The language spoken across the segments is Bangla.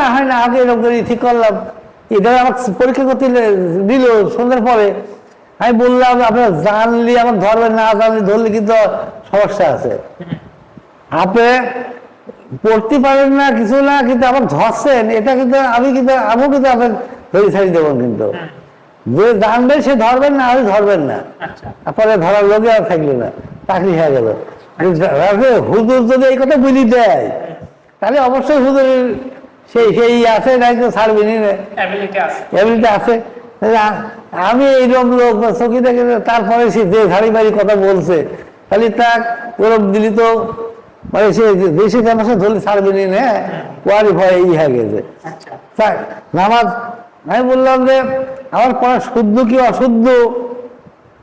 না হয় না আগে এরকম করে ঠিক করলাম। এটা আমার পরীক্ষা করতে দিল সন্ধ্যার পরে আমি বললাম আপনার জানলি আমার ধরবেন না জানলি ধরলে কিন্তু সমস্যা আছে। আপনি পড়তে পারেন না কিছু না কিন্তু আমার ধরছেন এটা কিন্তু আমি কিন্তু আমিও কিন্তু আপনার ধরে ছাড়ি দেবো কিন্তু। যে জানবেন সে ধরবেন না আমি ধরবেন না। আচ্ছা। আপনারা ধরার লোকে আর থাকল না চাকরি হয়ে গেল। হুজুর যদি এই কথা বলি দেয় তাহলে অবশ্যই হুজুরের সেই সেই আছে নাই তো ছাড়বেনি না অ্যাবিলিটি আছে। আমি এইরকম লোক চকি থেকে তারপরে সে যে ঝাড়ি বাড়ি কথা বলছে তাহলে তা ওরম দিলি তো মানে সে দেশে জামাসে ধরলে ছাড়বেনি না ওয়ারি ভয় এই হয়ে গেছে। আচ্ছা। নামাজ আমি বললাম যে আমার পড়া শুদ্ধ কি অশুদ্ধ?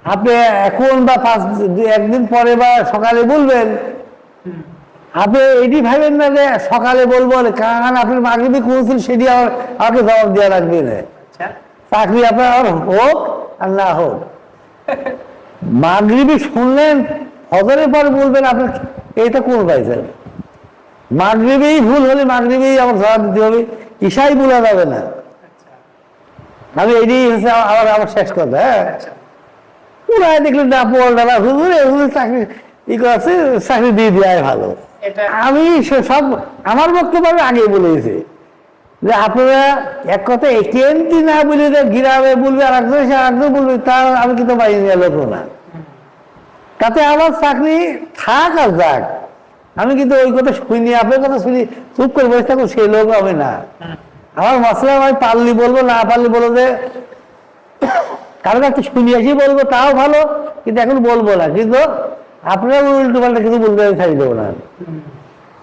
আপনি এখন বা পাঁচ একদিন পরে বা সকালে বলবেন। আপনি এটি ভাবেন না যে সকালে বলব কারণ আপনার মাগরিবি কোনছিল সেটি আমার আমাকে জবাব দেওয়া লাগবে না। আচ্ছা। চাকরি আপনার হোক আর না হোক। মাগরিবি শুনলেন ফজরের পর বলবেন আপনার এইটা কোন পাইছেন মাগরিবেই ভুল হলে মাগরিবেই আমার জবাব দিতে হবে ঈশাই বলা যাবে না। আমি এটি হচ্ছে আমার- আমার শেষ কথা হ্যাঁ? পুরাই দেখলেন না না হুজুর হুজুর চাকরি ই করছে চাকরি দিয়ে দেওয়াই ভালো। আমি সব আমার বক্তব্য আমি আগেই বলেছি যে আপনারা এক কথা একেন্টি না বলে যে গিরামে বলবে আর একজন সে আরেকজন বলবে তা আমি কিন্তু বাইরে নিয়ে লোক না। তাতে আমার চাকরি থাক আর যাক। আমি কিন্তু ওই কথা শুনি আপনার কথা শুনি চুপ করে বসে থাকুন সেই লোক আমি না। আমার মশলা আমি পারলি বলব না পারলি বলব যে কারও কাছে শুনি আসি বলব তাও ভালো কিন্তু এখন বলব না। কিন্তু আপনারা উল্টো পাল্টা কিছু বলতে আমি ছাড়ি দেবো না।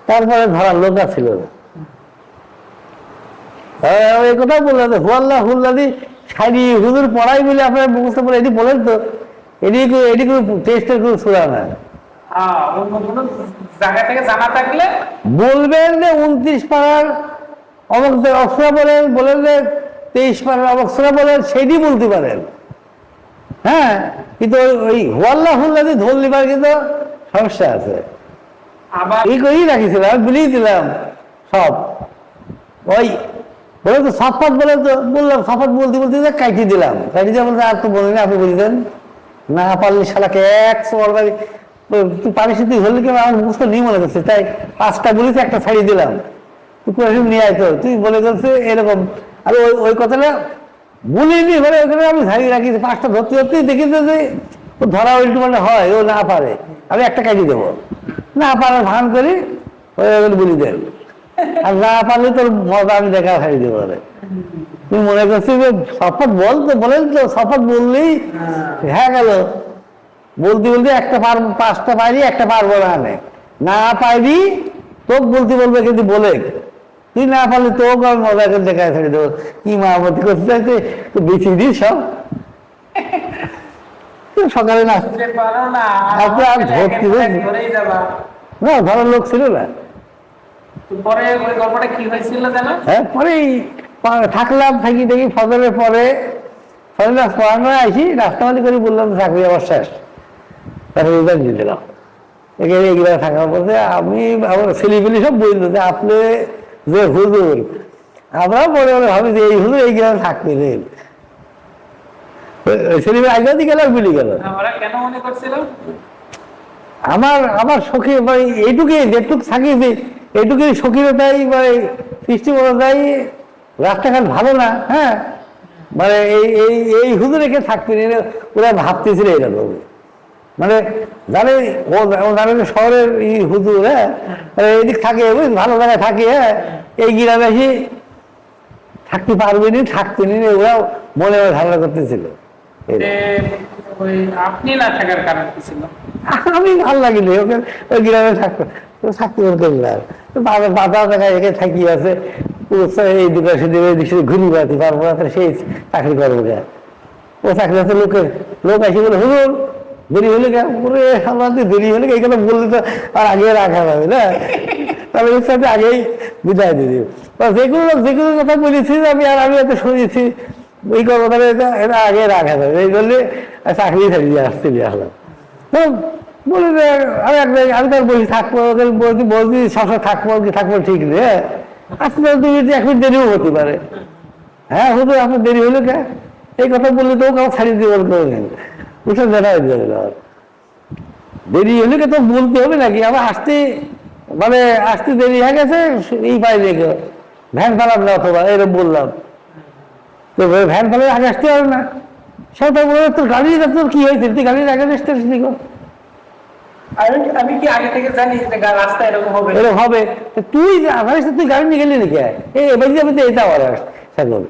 তারপরে ধরার লোক ছিল না। এই কথা বললাম হুয়াল্লাহ হুল্লাদি শাড়ি হুজুর পড়াই বলে আপনারা মুখস্থ করে এটি বলেন তো। এটি এটি কোনো টেস্টের কোনো সুরা না? বলবেন যে উনত্রিশ পাড়ার অবক অক্ষরা বলেন বলেন যে তেইশ পাড়ার অবক্ষরা বলেন সেটি বলতে পারেন। হ্যাঁ কিন্তু ওই- হুয়াল্লাহ হুল্লাদি ধরলি পারে কিন্তু সমস্যা আছে। আবার এই করেই রাখিছিলাম বলেই দিলাম সব। ওই বলে তো সফাত বলে তো বললাম সফাত বলতে বলতে যে কাটি দিলাম। কাটি দিয়ে বলতে আর তো বলিনি আপনি বলতেন না পারলে শালাকে একশো বারবারই তুই পারিস তুই হলে কি আমার মুখস্থ নিয়ে মনে করছে তাই পাঁচটা বলিস একটা ছাড়িয়ে দিলাম। তুই করে নিয়ে আয় তো। তুই বলে গেছে এরকম। আর ওই ওই কথাটা বলিনি বলে ওখানে আমি ছাড়িয়ে রাখি পাঁচটা ধরতে ধরতেই দেখেছে যে ও ধরা উল্টো পাল্টা হয়, ও না পারে। আমি একটা কাটি দেবো। না পারে ভান করি গেলে বলি দেন। আর না পারলে তোর মজা আমি দেখা ছাড়িয়ে দেবো তুমি মনে করছি যে শপথ বলতো বলেন তো, শপথ বললেই হ্যাঁ গেল। বলতে বলতে একটা পার, পাঁচটা পাইনি একটা পারব না নে। না পাইবি, তোকে বলতে বলবে, কিন্তু বলে। তুই না পারলে তোকে আমি মজা করে দেখায় ছেড়ে দেবো। কি মাহমতি করতে চাইতে তো বেশি দিস সব। তো সকালে না আর ধরতে? না। ধরার লোক ছিল না। তো পরে গল্পটা কি হয়েছিল জানো? হ্যাঁ পরেই থাকলাম থাকি দেখি ফজরের পরে ফজর পড়ানো আসি রাস্তামালি করে বললাম চাকরি আমার শেষ। তারপরে রিজাইন দিয়ে দিলাম। এগুলো থাকার পরে আমি আমার ছেলেপিলি সব বলল যে আপনি যে হুজুর আমরা মনে মনে ভাবি যে এই হুজুর এই গ্রামে থাকবে রে। আগে দিয়ে গেল কেন? মনে আমার আমার সখী মানে এইটুকুই যেটুক থাকি যে এইটুকুই সখীরতাই মানে সৃষ্টিকরতাই রাস্তাঘাট ভালো না হ্যাঁ? মানে এই এই এই হুজুর রেখে থাকতে নিয়ে ওরা ভাবতেছিল এরকম। মানে জানে জানে শহরের এই হুজুর হ্যাঁ? মানে এদিক থাকে ভালো জায়গায় থাকে হ্যাঁ? এই গ্রামে এসে থাকতে পারবে নি থাকতে নি ওরা মনে মনে ধারণা করতেছিল। এই যে ওই আপনি না থাকার কারণ ছিল? আমি ভালো লাগিলে ওকে ওই গ্রামে থাকতো থাকতে না এখানে থাকি আছে এই দুটো সেদিকে ওই দিকে ঘুরি বেড়াতে পারব না সেই চাকরি করব ও চাকরি আছে লোকের লোক আসে বলে হুজুর দেরি হলে কে ওরে আমাদের দেরি হলে? এই কথা বললে তো আর আগে রাখা যাবে না। তাহলে ওর সাথে আগেই বিদায় দিয়ে দিও। তো যেগুলো যেগুলো কথা বলেছি আমি আর আমি এত শুনেছি, ওই কথাটা এটা এটা আগে রাখা যাবে এই জন্যে চাকরি ছাড়িয়ে আসতে দিয়ে আসলাম বলে যে আমি এক আমি তার বসে থাকব বলছি বলছি সবসময় থাকব কি, থাকব ঠিক রে আসতে আসতে মিনিট, এক মিনিট দেরিও হতে পারে। হ্যাঁ হুজুর, আপনার দেরি হলো কে? এই কথা বললে তো কাউ ছাড়িয়ে দিয়ে বলতে হবে হয়ে যাবে আর। দেরি হলে তো বলতে হবে নাকি? আবার আসতে মানে আসতে দেরি হয়ে গেছে এই পাই রেখে। ভ্যান ফেলাম না অথবা এরকম বললাম। তো ভ্যান ফেলে আগে আসতে পারে না। সে তো বলে তোর গাড়ি তোর কি হয়েছে? তুই গাড়ির আগে আসতে আসলি আমি আমি কি আগে থেকে জানি যে রাস্তা এরকম হবে? এরকম হবে। তুই আধারিস তুই গাড়ি নিয়ে গেলি নাকি? এই এবার যাবে তো এটা আবার সাগর